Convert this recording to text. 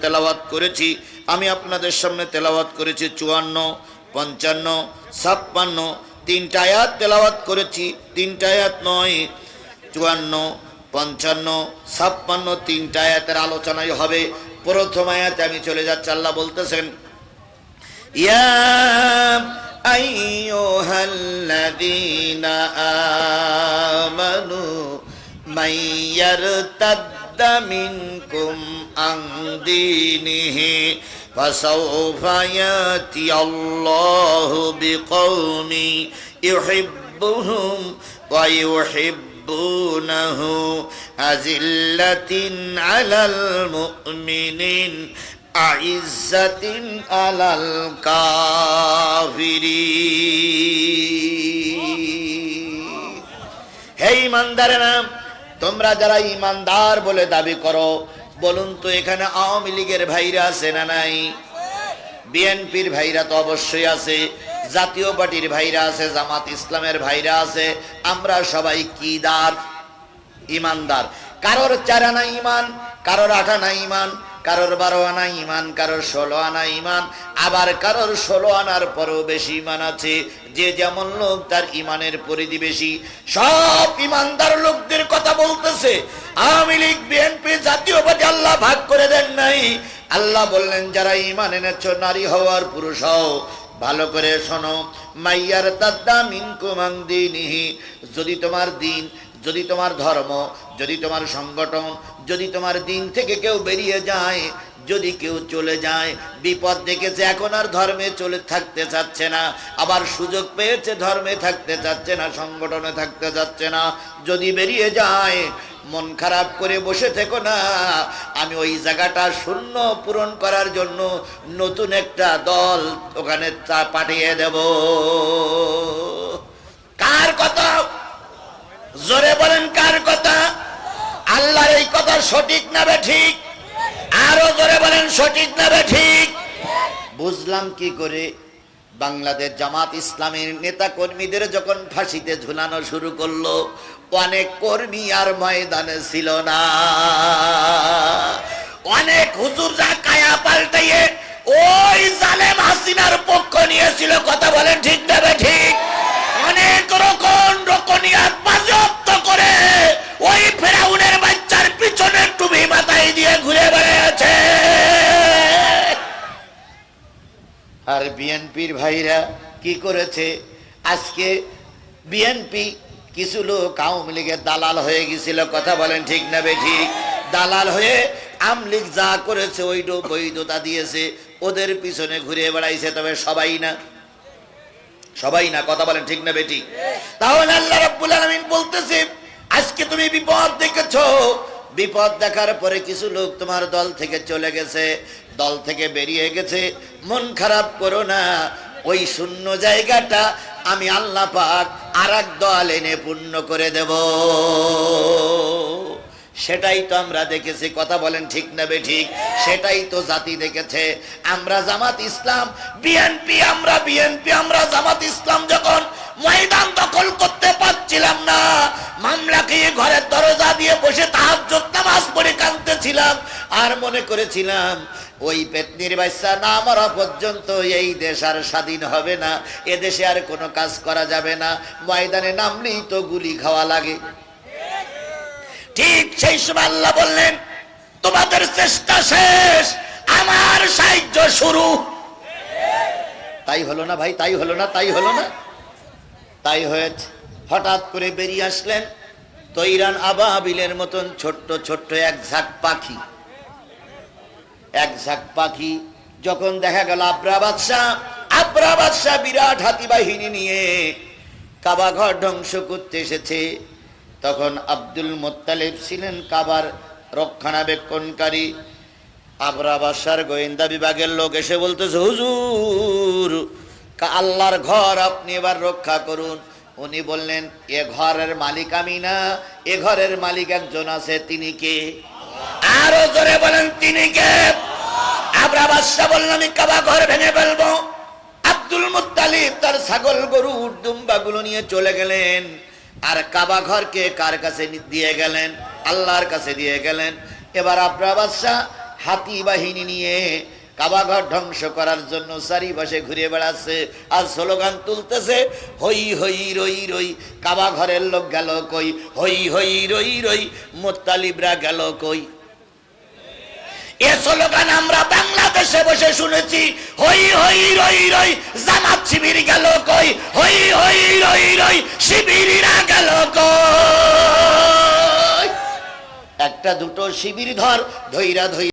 তেলাওয়াত করেছি আমি আপনাদের সামনে তেলাওয়াত করেছি চুয়ান্ন পঞ্চান্ন ছাপ্পান্ন তিনটা আয়াত তেলাওয়াত করেছি তিনটা আয়াত নয় চুয়ান্ন পঞ্চান্ন ছাপ্পান্ন তিনটা আয়াতের আলোচনাই হবে প্রথম আয়াতে আমি চলে যাচ্ছি আল্লাহ বলতেছেন ইয়া أيها الذين آمنوا من يرتد منكم عن دينه فسوف ياتي الله بقوم يحبهم ويحبونه أذلة على المؤمنين أعزة على الكافرين হে ইমানদারেরা তোমরা যারা ইমানদার বলে দাবি করো, বলুন তো এখানে আওয়ামী লীগের ভাইরা আছে না নাই? বিএনপির ভাইরা তো অবশ্যই আছে, জাতীয় পার্টির ভাইরা আছে, জামাত ইসলামের ভাইরা আছে, আমরা সবাই কি দার? ইমানদার। কারোর চারা না ইমান, কারোর আঠা না ইমান কারোর বারো আনা ইমান কারোর ষোলো আনা ইমান আবার কারোর ষোলো আনার পরেও বেশি ইমান আছে। যে যেমন লোক তার ইমানের পরিধি বেশি। সব ইমানদার লোকদের কথা বলতেছে। আওয়ামী লীগ বিএনপি জাতীয় পার্টি আল্লাহ ভাগ করে দেন নাই। আল্লাহ বললেন, যারা ইমান এনেছ, নারী হওয়ার পুরুষ হও। ভালো করে শোনো, মাইয়ার তাদ্দা মিনকুমাং দিনিহি। যদি তোমার দিন, যদি তোমার ধর্ম, যদি তোমার সংগঠন যদি তোমার দিন থেকে কেউ বেরিয়ে যায়, যদি কেউ চলে যায়, বিপদ দেখেছে, এখন আর ধর্মে চলে থাকতে চাচ্ছে না, আবার সুযোগ পেয়েছে, ধর্মে থাকতে চাচ্ছে না, সংগঠনে থাকতে চাচ্ছে না, যদি বেরিয়ে যায়, মন খারাপ করে বসে থেকো না, আমি ওই জায়গাটা শূন্য পূরণ করার জন্য নতুন একটা দল ওখানে তা পাঠিয়ে দেব। কার কথা? জোরে বলেন, কার কথা? আল্লাহর এই কথা সঠিক না ঠিক? আরও জোরে বলেন, সঠিক না ঠিক? বুঝলাম কি করে? বাংলাদেশ জামাত ইসলামের নেতা কর্মীদের যখন ফাঁসিতে ঝুলানো শুরু করল, অনেক কর্মী আর ময়দানে ছিল না। অনেক হুজুররা কায়া পাল্টাইয়ে ওই জালেম হাসিনার পক্ষ নিয়েছিল কথা বলেন ঠিক দেবে ঠিক? অনেক রকম রকনিয়াত টুপি দিয়ে ঘুরে বেড়াচ্ছে। আর বিএনপির ভাইরা কি করেছে? আজকে বিএনপি কিছু লোক আওয়ামী লীগের দালাল হয়ে গেছিল, কথা বলেন ঠিক না ঠিক? দালাল হয়ে আমলিগ যা করেছে ওই বৈধতা দিয়েছে, ওদের পিছনে ঘুরে বেড়াইছে, তবে সবাই না। সবাই না, কথা বলেন ঠিক না বেটি তাহলে আল্লাহ রাব্বুল আলামিন বলতেছে, আজকে তুমি বিপদ দেখেছ বিপদ দেখার পরে কিছু লোক তোমার দল থেকে চলে গেছে, দল থেকে বেরিয়ে গেছে। মন খারাপ করো না, ওই শূন্য জায়গাটা আমি আল্লাহ পাক আর এক দল এনে পূর্ণ করে দেব। সেটাই তো আমরা দেখেছি, কথা বলেন ঠিক না ঠিক? সেটাই তো জাতি দেখেছে। আমরা জামাত ইসলাম, বিএনপি, আমরা বিএনপি, আমরা জামাত ইসলাম যখন আর মনে করেছিলাম, ওই পেতনির বাচ্চা না মরা পর্যন্ত এই দেশ আর স্বাধীন হবে না, এ দেশে আর কোনো কাজ করা যাবে না, ময়দানে নামলেই তো গুলি খাওয়া লাগে। ঠিক সেই সময় আল্লাহ বললেন, তোমাদের চেষ্টা শেষ, আমার সাহায্য শুরু। তাই হলো না ভাই, তাই হলো না, তাই হলো না। তাই হয়েছে। হঠাৎ করে বেরিয়ে আসলেন তৈরান আবাবিলের মতন ছোট্ট ছোট্ট এক ঝাঁক পাখি। এক ঝাঁক পাখি যখন দেখা গেল আব্রা বাদশাহ আব্রা বাদশাহ বিরাট হাতি বাহিনী নিয়ে কাবা ঘর ধ্বংস করতে এসেছে। তখন আব্দুল মোত্তালেব ছিলেন কাবার রক্ষণাবেক্ষণকারী। আবরা বাসার গোয়েন্দা বিভাগের লোক এসে বলতেছে, হুজুর আল্লাহর ঘর আপনি এবার রক্ষা করুন। উনি বললেন, এ ঘরের মালিক আমি না, এ ঘরের মালিক একজন আছে, তিনি কে? আরও জোরে বলেন, তিনি কে? আবরা বাদশাহ বললেন আমি কাবা ঘর ভেঙে ফেলব। আব্দুল মুত্তালিব তার ছাগল, গরু দুম্বাগুলো নিয়ে চলে গেলেন। আর কাবা ঘরকে কার কাছে দিয়ে গেলেন? আল্লাহর কাছে দিয়ে গেলেন। এবার আবরা বাদশাহ হাতি বাহিনী নিয়ে কাবাঘর ধ্বংস করার জন্য চারিপাশে ঘুরে বেড়াচ্ছে আর স্লোগান তুলতেছে, হই হই, রই রই। কাবা ঘরের লোক গেল কই? হই হই, রই রই। মোত্তালিবরা গেল কই? আমরা বাংলাদেশে বসে শুনেছি। হই হই, রই রই, জামাত শিবির গেল কই? হই হই, রই রই শিবিরা গেল কই? একটা দুটো শিবির ধর, ধৈরা ধৈ